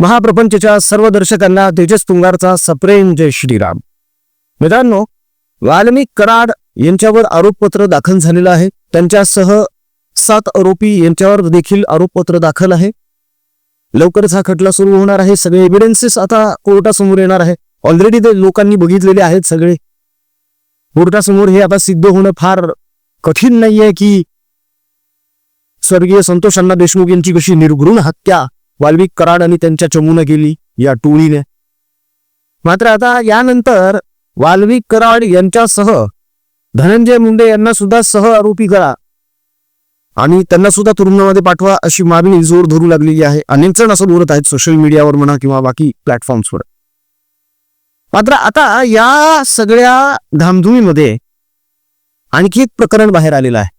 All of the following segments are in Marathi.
महाप्रपंचच्या सर्व दर्शकांना तेजस तुंगारचा सप्रेम जय श्रीराम. मित्रांनो वाल्मिक कराड यांच्यावर आरोपपत्र दाखल झालेलं आहे. त्यांच्यासह सात आरोपी यांच्यावर देखील आरोपपत्र दाखल आहे. लवकरच हा खटला सुरू होणार आहे. सगळे एव्हिडन्सेस आता कोर्टासमोर येणार आहे. ऑलरेडी ते लोकांनी बघितलेले आहेत सगळे. कोर्टासमोर हे आता सिद्ध होणं फार कठीण नाहीये की स्वर्गीय संतोषांना देशमुख यांची कशी निर्घृण हत्या वाल्मिक कराड आणि त्यांच्या चमूनं गेली या टोळीने. मात्र आता यानंतर वाल्मिक कराड यांच्यासह धनंजय मुंडे यांना सुद्धा सह आरोपी करा. आणि त्यांना सुद्धा तुरुंगामध्ये पाठवा अशी मागणी जोर धरू लागलेली आहे. अनेक जण असं बोलत आहेत सोशल मीडियावर म्हणा किंवा बाकी प्लॅटफॉर्म्सवर मात्र आता या सगळ्या धामधुमीमध्ये आणखी एक प्रकरण बाहेर आलेलं आहे.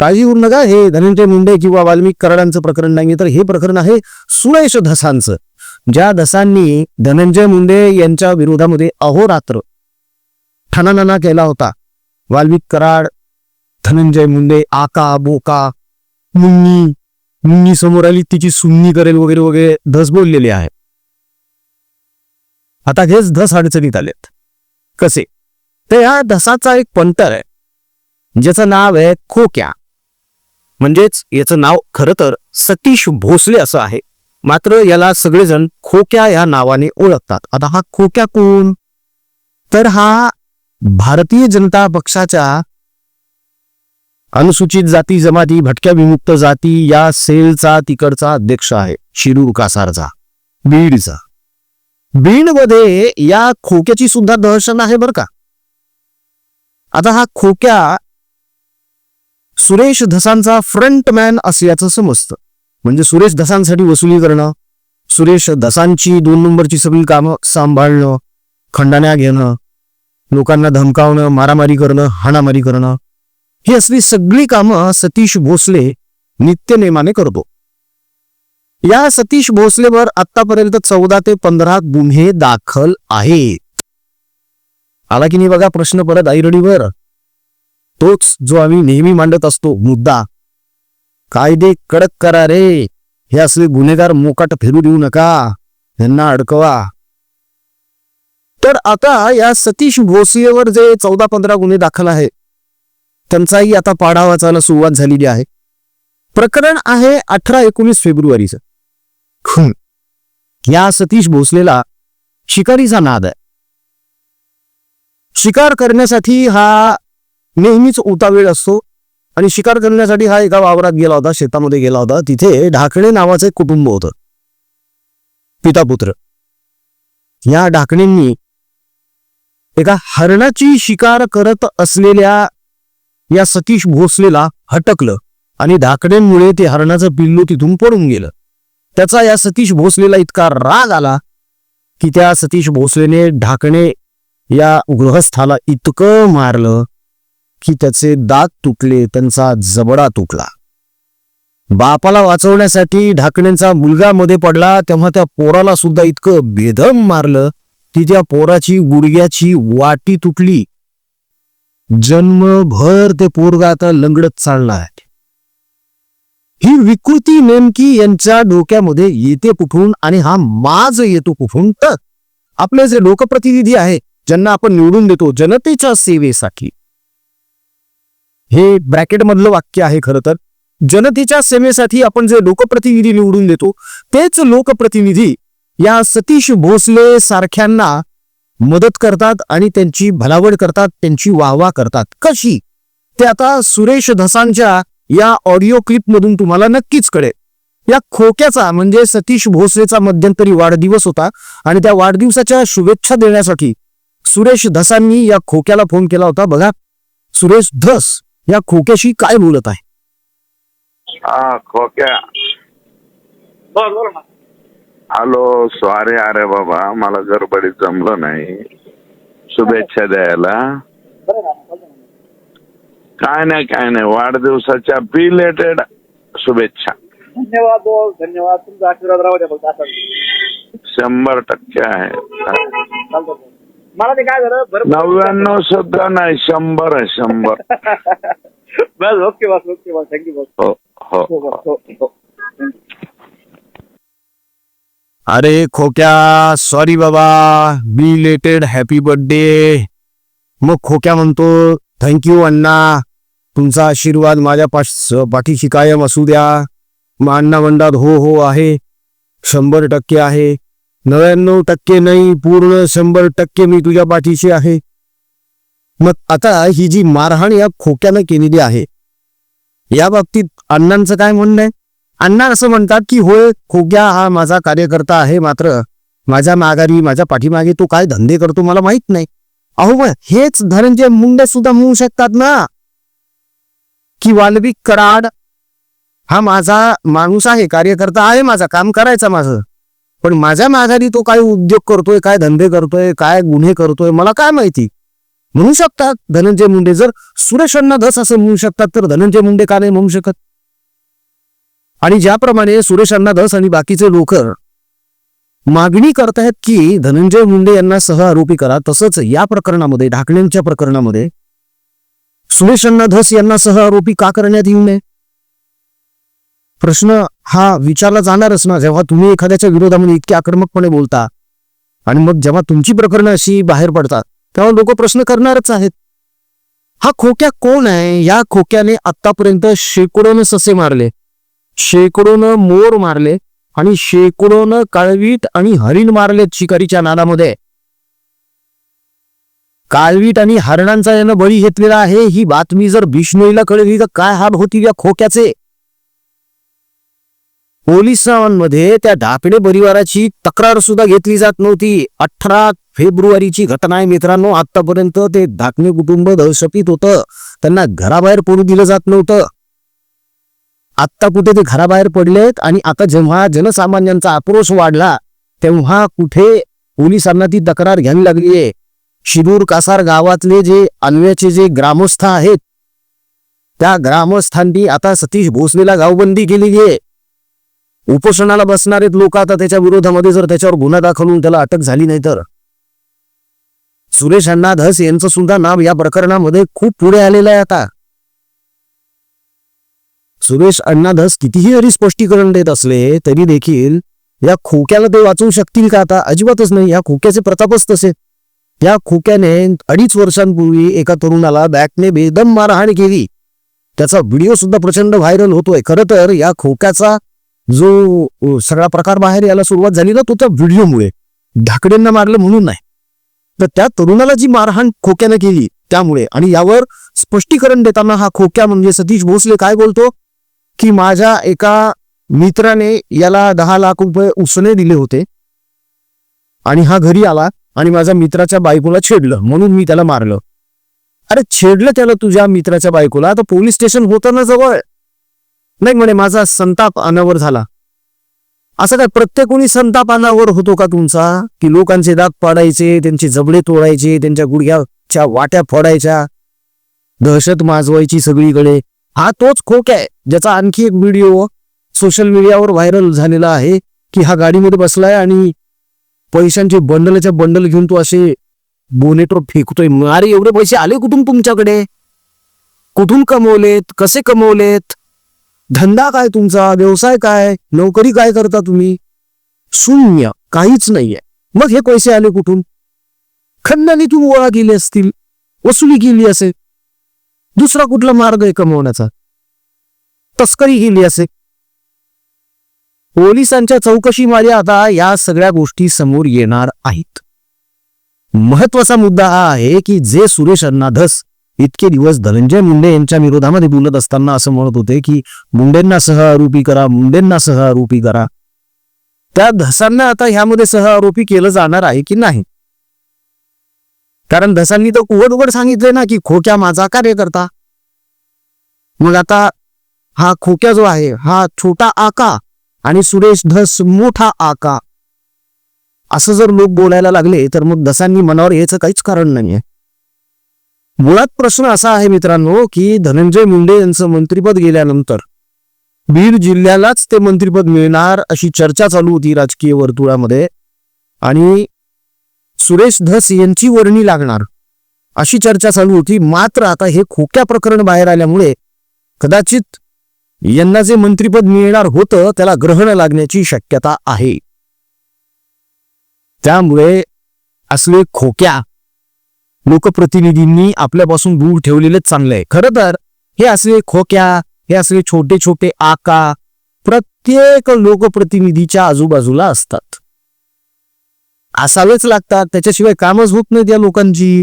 काळजी करू नका. हे धनंजय मुंडे किंवा वाल्मिक कराडांचं प्रकरण नाही तर हे प्रकरण आहे सुरेश धसांचं ज्या धसांनी धनंजय मुंडे यांच्या विरोधामध्ये अहोरात्र ठणानना केला होता. वाल्मिक कराड धनंजय मुंडे आका बोका मुन्नी मुन्नी समोर आली तिची सुन्नी करेल वगैरे वगैरे धस बोललेले आहे. आता हेच धस अडचणीत आलेत. कसे? तर या धसाचा एक पंटर आहे. ज्याचं नाव आहे खोक्या. म्हणजेच याचं नाव खरं तर सतीश भोसले असं आहे. मात्र याला सगळेजण खोक्या या नावाने ओळखतात. आता हा खोक्या कोण? तर हा भारतीय जनता पक्षाच्या अनुसूचित जाती जमाती भटक्या विमुक्त जाती या सेलचा तिकडचा अध्यक्ष आहे. शिरूर कासारचा. बीडचा. बीडमध्ये या खोक्याची सुद्धा दहशत आहे बरं का? आता हा खोक्या सुरेश धसांचा फ्रंटमॅन असल्याचं समजतं. म्हणजे सुरेश धसांसाठी वसुली करणं सुरेश धसांची दोन नंबरची सगळी कामं सांभाळणं खंडाण्या घेणं लोकांना धमकावणं मारामारी करणं हाणामारी करणं ही असली सगळी कामं सतीश भोसले नित्यनेमाने करतो. या सतीश भोसलेवर आतापर्यंत चौदा ते पंधरा गुन्हे दाखल आहेत. आला की नाही बघा प्रश्न परत आईरडीवर. तोच जो आम्ही नेहमी मांडत असतो मुद्दा. कायदे कडक करा रे. हे असले गुन्हेगार मोकाट फिरू देऊ नका. यांना अडकवा. तर आता या सतीश भोसलेवर जे चौदा पंधरा गुन्हे दाखल आहेत त्यांचाही आता पाढा वाचायला सुरुवात झालेली आहे. प्रकरण आहे अठरा एकोणीस फेब्रुवारीचं या सतीश भोसलेला शिकारीचा नाद आहे. शिकार करण्यासाठी हा नेहमीच उतावेळ असतो आणि शिकार करण्यासाठी हा एका वावरात गेला होता शेतामध्ये गेला होता. तिथे ढाकणे नावाचं एक कुटुंब होतं. पिता पुत्र. या ढाकणेंनी एका हरणाची शिकार करत असलेल्या या सतीश भोसलेला हटकलं आणि ढाकण्यांमुळे ते हरणाचं पिल्लू तिथून पडून गेलं. त्याचा या सतीश भोसलेला इतका राग आला की त्या सतीश भोसलेने ढाकणे या गृहस्थाला इतकं मारलं की त्याचे दात तुटले त्यांचा जबडा तुटला. बापाला वाचवण्यासाठी ढाकण्यांचा मुलगा मध्ये पडला तेव्हा त्या पोराला सुद्धा इतकं बेदम मारलं की त्या पोराची गुडघ्याची वाटी तुटली. जन्मभर ते पोरगा आता लंगडत चालणार ही विकृती नेमकी यांच्या डोक्यामध्ये येते कुठून आणि हा माज येतो कुठून? तर आपले जे लोकप्रतिनिधी आहे ज्यांना आपण निवडून देतो जनतेच्या सेवेसाठी हे ब्रॅकेटमधलं वाक्य आहे खरं तर. जनतेच्या सेवेसाठी आपण जे लोकप्रतिनिधी निवडून देतो तेच लोकप्रतिनिधी या सतीश भोसले सारख्यांना मदत करतात आणि त्यांची भलावड करतात त्यांची वाहवा करतात. कशी? ते आता सुरेश धसांच्या या ऑडिओ क्लिपमधून तुम्हाला नक्कीच कळेल. या खोक्याचा म्हणजे सतीश भोसलेचा मध्यंतरी वाढदिवस होता आणि त्या वाढदिवसाच्या शुभेच्छा देण्यासाठी सुरेश धसांनी या खोक्याला फोन केला होता. बघा सुरेश धस. या खोक्याशी काय बोलत आहे? हा खोक्या. बोल बोल ना. हॅलो सॉरी अरे बाबा मला गडबडीत जमलं नाही. शुभेच्छा द्यायला. बरं ना बोल ना. काय नाही काय नाही वाढदिवसाच्या बिलेटेड शुभेच्छा. धन्यवाद धन्यवाद. तुमचा आशीर्वाद राहू द्या फक्त असा. शंभर टक्के आहे. चालतं मला ते काय झालं? बरं नव्याण्णव सुद्धा नाही शंभर आहे शंभर. बस ओके बस ओके बस थँक्यू बस. हो हो. हो बस हो हो. अरे खोक्या सॉरी बाबा. बी लेटेड हॅपी बर्थडे मग खोक्या म्हणतो थँक्यू अण्णा. तुमचा आशीर्वाद माझ्या पाश पाठीशी कायम असू द्या. मग अण्णा म्हणतात हो हो आहे. शंभर टक्के आहे. नव्याण्णव टक्के नाही पूर्ण शंभर टक्के मी तुझ्या पाठीशी आहे. मग आता ही जी मारहाण या खोक्यानं केलेली आहे या बाबतीत अण्णांचं काय म्हणणं आहे? अण्णा असं म्हणतात की होय खोक्या हा माझा कार्यकर्ता आहे मात्र माझ्या माघारी माझ्या पाठीमागे तो काय धंदे करतो मला माहीत नाही. अहो मग हेच धनंजय मुंडे सुद्धा म्हणू शकतात ना? की वाल्विक कराड हा माझा माणूस आहे कार्यकर्ता आहे माझा काम करायचा माझं. पण माझ्या माघारी तो काय उद्योग करतोय काय धंदे करतोय काय गुन्हे करतोय मला काय माहिती? म्हणू शकतात धनंजय मुंडे. जर सुरेश अण्णा धस असं म्हणू शकतात तर धनंजय मुंडे का नाही म्हणू शकत? आणि ज्याप्रमाणे सुरेश अण्णा धस आणि बाकीचे लोक मागणी करतायत की धनंजय मुंडे यांना सह आरोपी करा तसंच या प्रकरणामध्ये ढाकण्यांच्या प्रकरणामध्ये सुरेश अण्णा धस यांना सह आरोपी का करण्यात येऊ नये? प्रश्न हा विचारला जाणारच ना जेव्हा तुम्ही एखाद्याच्या विरोधामध्ये इतके आक्रमकपणे बोलता आणि मग जेव्हा तुमची प्रकरणं अशी बाहेर पडतात तेव्हा लोक प्रश्न करणारच आहेत. हा खोक्या कोण आहे? या खोक्याने आतापर्यंत शेकडोनं ससे मारले शेकडोनं मोर मारले आणि शेकडोनं काळवीट आणि हरिण मारले शिकारीच्या नादामध्ये. काळवीट आणि हरणांचा यानं बळी घेतलेला आहे ही बातमी जर बिष्णोईला कळली तर काय हाल होतील या खोक्याचे? पोलिसांमध्ये त्या ढापणे परिवाराची तक्रार सुद्धा घेतली जात नव्हती. अठरा फेब्रुवारीची घटना आहे मित्रांनो. आतापर्यंत ते धाकणे कुटुंब दहशतीत होतं. त्यांना घराबाहेर पडू दिलं जात नव्हतं. आत्ता कुठे ते घराबाहेर पडलेत आणि आता जेव्हा जनसामान्यांचा आक्रोश वाढला तेव्हा कुठे पोलिसांना ती तक्रार घ्यावी लागलीये शिरूर कासार गावातले जे अन्व्याचे जे ग्रामस्थ आहेत त्या ग्रामस्थांनी आता सतीश भोसलेला गावबंदी केलेली आहे. उपोषणाला बसणारे लोक आता त्याच्या विरोधामध्ये जर त्याच्यावर गुन्हा दाखल होऊन त्याला अटक झाली नाही तर? सुरेश अण्णा धस यांचं सुद्धा नाव या प्रकरणामध्ये खूप पुढे आलेलं आहे आता. सुरेश अण्णा धस कितीही जरी स्पष्टीकरण देत असले तरी देखील या खोक्याला ते वाचवू शकतील का आता? अजिबातच नाही. या खोक्याचे प्रतापच तसे. या खोक्याने अडीच वर्षांपूर्वी एका तरुणाला बॅटने बेदम मारहाण केली. त्याचा व्हिडिओ सुद्धा प्रचंड व्हायरल होतोय. खरं तर या खोक्याचा जो सगळा प्रकार बाहेर यायला सुरुवात झाली ना तो त्या व्हिडिओमुळे. ढाकड्यांना मारलं म्हणून नाही. तर त्या तरुणाला जी मारहाण खोक्यानं केली त्यामुळे. आणि यावर स्पष्टीकरण देताना हा खोक्या म्हणजे सतीश भोसले काय बोलतो? की माझ्या एका मित्राने याला दहा लाख रुपये उसने दिले होते. आणि हा घरी आला आणि माझ्या मित्राच्या बायकोला छेडलं म्हणून मी त्याला मारलं. अरे छेडलं त्याला तुझ्या मित्राच्या बायकोला? तर पोलीस स्टेशन होतं ना जवळ. नाही म्हणे माझा संताप अनावर झाला. असं काय प्रत्येक कोणी संताप अनावर होतो का तुमचा? की लोकांचे दात पाडायचे त्यांचे जबडे तोडायचे त्यांच्या गुडघ्याच्या वाट्या फोडायच्या दहशत माजवायची सगळीकडे. हा तोच खोक आहे ज्याचा आणखी एक व्हिडिओ सोशल मीडियावर व्हायरल झालेला आहे की हा गाडीमध्ये बसलाय आणि पैशांचे बंडलच्या बंडल घेऊन तो असे बोनेटवर फेकतोय. अरे एवढे पैसे आले कुठून तुमच्याकडे? कुठून कमवलेत? कसे कमवलेत? धंदा काय तुमचा? व्यवसाय काय? नोकरी काय करता तुम्ही? शून्य. काहीच नाहीये. मग हे पैसे आले कुठून? खंडाने तुम्ही गोळा केले असतील. वसुली केली असेल. दुसरा कुठला मार्ग आहे कमवण्याचा? तस्करी केली असेल. पोलिसांच्या चौकशीमध्ये आता या सगळ्या गोष्टी समोर येणार आहेत. महत्त्वाचा मुद्दा हा आहे की जे सुरेश अण्णा धस इतके दिवस धनंजय मुंडे यांच्या विरोधामध्ये बोलत असताना असं म्हणत होते की मुंडेंना सह आरोपी करा मुंडेंना सह आरोपी करा. त्या धसांना आता ह्यामध्ये सह आरोपी केलं जाणार आहे की नाही? कारण धसांनी तर उघड उघड सांगितले ना की खोक्या माझा कार्यकर्ता. मग आता हा खोक्या जो आहे हा छोटा आका आणि सुरेश धस मोठा आका. असं जर लोक बोलायला लागले तर मग दसांनी मनावर यायचं काहीच कारण नाहीये. मुळात प्रश्न असा आहे मित्रांनो की धनंजय मुंडे यांचं मंत्रिपद गेल्यानंतर बीड जिल्ह्यालाच ते मंत्रिपद मिळणार अशी चर्चा चालू होती राजकीय वर्तुळामध्ये. आणि सुरेश धस यांची वर्णी लागणार अशी चर्चा चालू होती. मात्र आता हे खोक्या प्रकरण बाहेर आल्यामुळे कदाचित यांना जे मंत्रिपद मिळणार होतं त्याला ग्रहण लागण्याची शक्यता आहे. त्यामुळे असले खोक्या लोकप्रतिनिधींनी आपल्यापासून दूर ठेवलेलेच चांगले आहे. खरं तर हे असले खोक्या हे असले छोटे छोटे आका प्रत्येक लोकप्रतिनिधीच्या आजूबाजूला असतात. असावेच लागतात. त्याच्याशिवाय कामच होत नाही त्या लोकांची.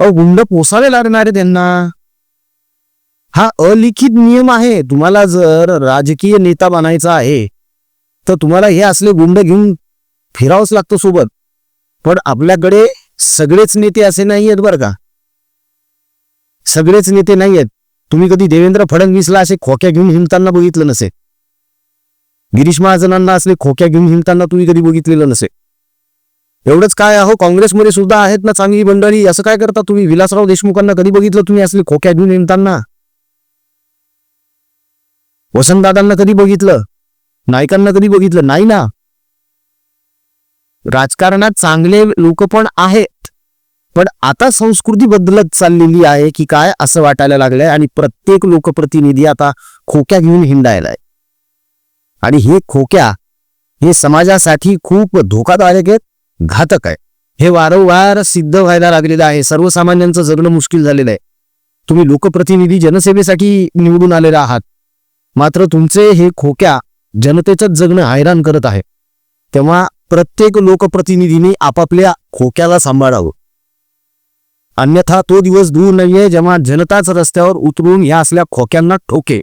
अहो गुंड पोसावे लागणार आहे त्यांना. हा अलिखित नियम आहे. तुम्हाला जर राजकीय नेता बनायचा आहे तर तुम्हाला हे असले गुंड घेऊन फिरावंच लागतं सोबत. पण आपल्याकडे सगळेच नेते असे नाही आहेत बरं का? सगळेच नेते नाही आहेत तुम्ही कधी देवेंद्र फडणवीसला असे खोक्या घेऊन हिंडताना बघितलं नसे गिरीश महाजनांना असले खोक्या घेऊन हिंडताना तुम्ही कधी बघितलेलं नसे एवढंच काय अहो काँग्रेसमध्ये सुद्धा आहेत ना चांगली मंडळी. असं काय करता तुम्ही? विलासराव देशमुखांना कधी बघितलं तुम्ही असले खोक्या घेऊन हिंडताना? वसंतदादांना कधी बघितलं? नायकांना कधी बघितलं? नाही ना. राजकारणात चांगले लोक पण आहेत. पण आता संस्कृती बदलत चाललेली आहे की काय असं वाटायला लागलंय आणि प्रत्येक लोकप्रतिनिधी आता खोक्या घेऊन हिंडायलाय. आणि हे खोक्या हे समाजासाठी खूप धोकादायक आहेत घातक आहे हे वारंवार सिद्ध व्हायला लागलेलं आहे. सर्वसामान्यांचं जगणं मुश्किल झालेलं आहे. तुम्ही लोकप्रतिनिधी जनसेवेसाठी निवडून आलेले आहात. मात्र तुमचे हे खोक्या जनतेचंच जगणं हैराण करत आहे. तेव्हा प्रत्येक लोकप्रतिनिधीने आपापल्या खोक्याला सांभाळावं. अन्यथा तो दिवस दूर नाहीये जेव्हा जनताच रस्त्यावर उतरून या असल्या खोक्यांना ठोके.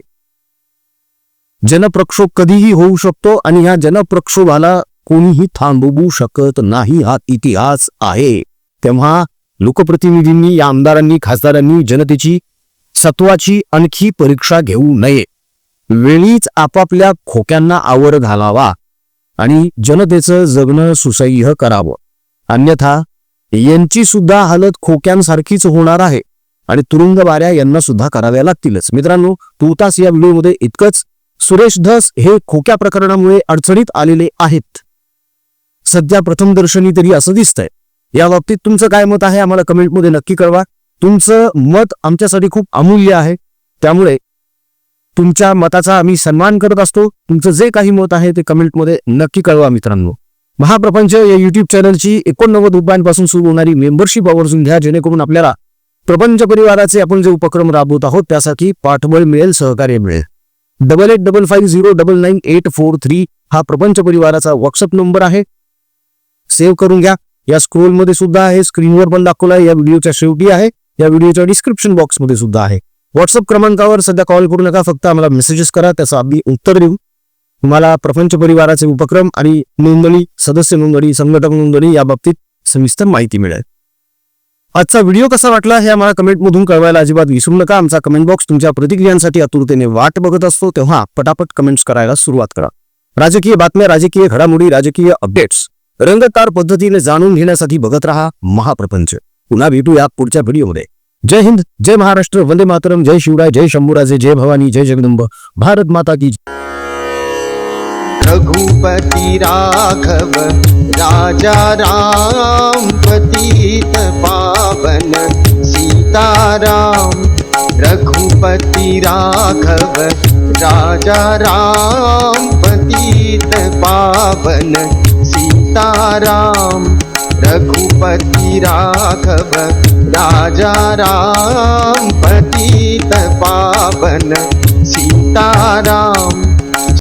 जनप्रक्षोभ कधीही होऊ शकतो आणि या जनप्रक्षोभाला कोणीही थांबवू शकत नाही हा इतिहास आहे. तेव्हा लोकप्रतिनिधींनी या आमदारांनी खासदारांनी जनतेची सत्वाची आणखी परीक्षा घेऊ नये. वेळीच आपापल्या खोक्यांना आवर घालावा. आणि जनतेचं जगणं सुसह्य करावं. अन्यथा यांची सुद्धा हालत खोक्यांसारखीच होणार आहे. आणि तुरुंगबाऱ्या यांना सुद्धा कराव्या लागतीलच. मित्रांनो तुतास या व्हिडिओमध्ये इतकंच. सुरेश धस हे खोक्या प्रकरणामुळे अडचणीत आलेले आहेत. सध्या प्रथम दर्शनी तरी असं दिसतंय. या बाबतीत तुमचं काय मत आहे? आम्हाला कमेंटमध्ये नक्की कळवा. तुमचं मत आमच्यासाठी खूप अमूल्य आहे. त्यामुळे तुमच्या मताचा आम्ही सन्मान करत असतो. तुमचं जे काही मत आहे ते कमेंटमध्ये नक्की कळवा मित्रांनो. महाप्रपंच या युट्यूब चॅनलची एकोणनव्वद रुपयांपासून सुरू होणारी मेंबरशिप आवर्जून घ्या जेणेकरून आपल्याला प्रपंच परिवाराचे आपण जे उपक्रम राबवत आहोत त्यासाठी पाठबळ मिळेल सहकार्य मिळेल. Double eight double five zero double nine eight four three हा प्रपंच परिवाराचा व्हॉट्सअप नंबर आहे. सेव्ह करून घ्या. या स्क्रोलमध्ये सुद्धा आहे स्क्रीनवर पण दाखवला या व्हिडिओच्या शेवटी आहे या व्हिडिओच्या डिस्क्रिप्शन बॉक्समध्ये सुद्धा आहे. व्हॉट्सअप क्रमांकावर सध्या कॉल करू नका फक्त आम्हाला मेसेजेस करा त्याचं आम्ही उत्तर देऊ. तुम्हाला प्रपंच परिवाराचे उपक्रम आणि नोंदणी सदस्य नोंदणी संघटक नोंदणी या बाबतीत सविस्तर माहिती मिळेल. आजचा व्हिडिओ कसा वाटला हे आम्हाला कमेंटमधून कळवायला अजिबात विसरू नका. आमचा कमेंट बॉक्स तुमच्या प्रतिक्रियांसाठी आतुरतेने वाट बघत असतो तेव्हा पटापट कमेंट्स करायला सुरुवात करा. राजकीय बातम्या राजकीय घडामोडी राजकीय अपडेट्स रंगतार पद्धतीने जाणून घेण्यासाठी बघत रहा महाप्रपंच. पुन्हा भेटूया पुढच्या व्हिडिओमध्ये जय हिंद जय महाराष्ट्र वंदे मातरम जय शिवराय जय शंभूराजे जय भवानी जय जगदंब भारत माता की रघुपति राघव राजा राम पतित पावन सीताराम। रघुपति राघव राजा राम पतित पावन सीताराम। रघुपति राघव राजा राम पतित पावन सीताराम